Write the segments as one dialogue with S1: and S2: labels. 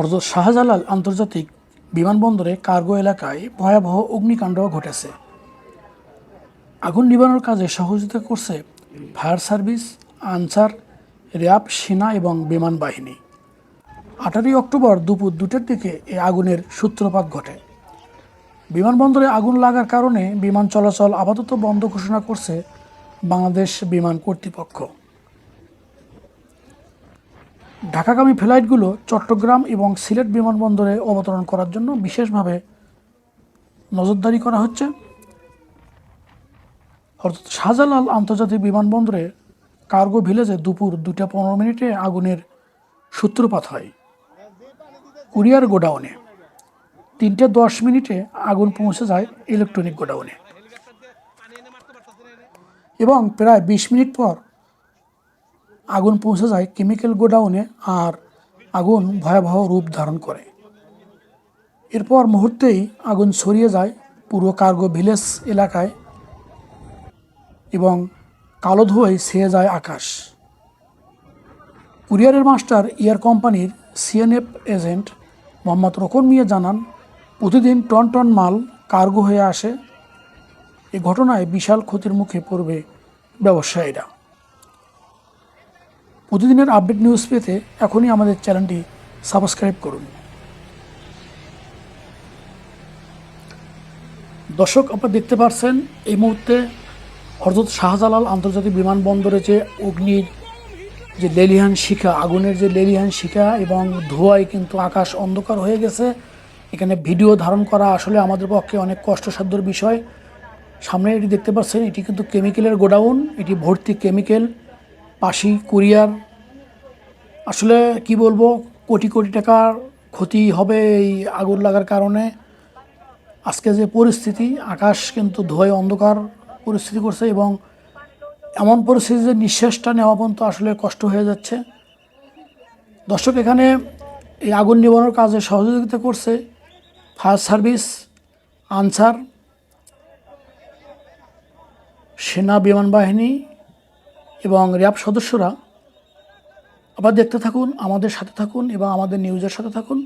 S1: হরজত শাহজালাল আন্তর্জাতিক বিমানবন্দরে কার্গো এলাকায় ভয়াবহ অগ্নিকাণ্ড ঘটেছে। আগুন নিবানোর কাজে সহযোগিতা করছে ফায়ার সার্ভিস, আনসার, র্যাব, সেনা এবং বিমান বাহিনী। আঠারোই অক্টোবর দুপুর দুটোর দিকে এই আগুনের সূত্রপাত ঘটে। বিমানবন্দরে আগুন লাগার কারণে বিমান চলাচল আপাতত বন্ধ ঘোষণা করছে বাংলাদেশ বিমান কর্তৃপক্ষ। ঢাকাগামী ফ্লাইটগুলো চট্টগ্রাম এবং সিলেট বিমানবন্দরে অবতরণ করার জন্য বিশেষভাবে নজরদারি করা হচ্ছে। অর্থাৎ শাহজালাল আন্তর্জাতিক বিমানবন্দরে কার্গো ভিলেজে দুপুর দুটা পনেরো মিনিটে আগুনের সূত্রপাত হয়। কুরিয়ার গোডাউনে তিনটে দশ মিনিটে আগুন পৌঁছে যায় ইলেকট্রনিক গোডাউনে। এবং প্রায় বিশ মিনিট পর আগুন পৌঁছে যায় কেমিক্যাল গোডাউনে আর আগুন ভয়াবহ রূপ ধারণ করে। এরপর মুহূর্তেই আগুন ছড়িয়ে যায় পুরো কার্গো ভিলেজ এলাকায় এবং কালো ধোঁয়ায় ছেয়ে যায় আকাশ। কুরিয়ারের মাস্টার এয়ার কোম্পানির সিএনএফ এজেন্ট মোহাম্মদ রকন মিয়া জানান, প্রতিদিন টন টন মাল কার্গো হয়ে আসে। এ ঘটনায় বিশাল ক্ষতির মুখে পড়বে ব্যবসায়ীরা। প্রতিদিনের আপডেট নিউজ পেতে এখনই আমাদের চ্যানেলটি সাবস্ক্রাইব করুন। দর্শক, আপনারা দেখতে পাচ্ছেন এই মুহূর্তে হরজত শাহজালাল আন্তর্জাতিক বিমানবন্দরে যে অগ্নির যে লেলিহান শিখা, আগুনের যে লেলিহান শিখা এবং ধোঁয়ায় কিন্তু আকাশ অন্ধকার হয়ে গেছে, এখানে ভিডিও ধারণ করা আসলে আমাদের পক্ষে অনেক কষ্টসাধ্যর বিষয়। সামনে এটি দেখতে পাচ্ছেন এটি কিন্তু কেমিক্যালের গোডাউন, এটি ভর্তি কেমিক্যাল পাশি কুরিয়ার আসলে কি বলব, কোটি কোটি টাকার ক্ষতি হবে এই আগুন লাগার কারণে। আজকে যে পরিস্থিতি, আকাশ কিন্তু ধোঁয়ায় অন্ধকার পরিস্থিতি করছে এবং এমন পরিস্থিতি যে নিঃশ্বাসটা নেওয়া পর্যন্ত আসলে কষ্ট হয়ে যাচ্ছে। দর্শক, এখানে এই আগুন নিবানোর কাজে সহযোগিতা করছে ফায়ার সার্ভিস আনসার, সেনা বিমান বাহিনী এবং র্যাব সদস্যরা আবার দেখতে থাকুন আমাদের সাথে থাকুন এবং আমাদের নিউজের সাথে থাকুন।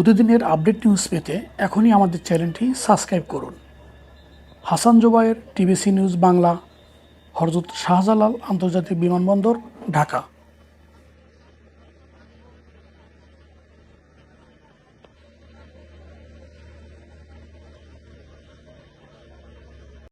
S1: প্রতিদিনের আপডেট নিউজ পেতে এখনই আমাদের চ্যানেলটি সাবস্ক্রাইব করুন। হাসান জোবায়ের টিবিসি নিউজ বাংলা, হরজত শাহজালাল আন্তর্জাতিক বিমানবন্দর, ঢাকা।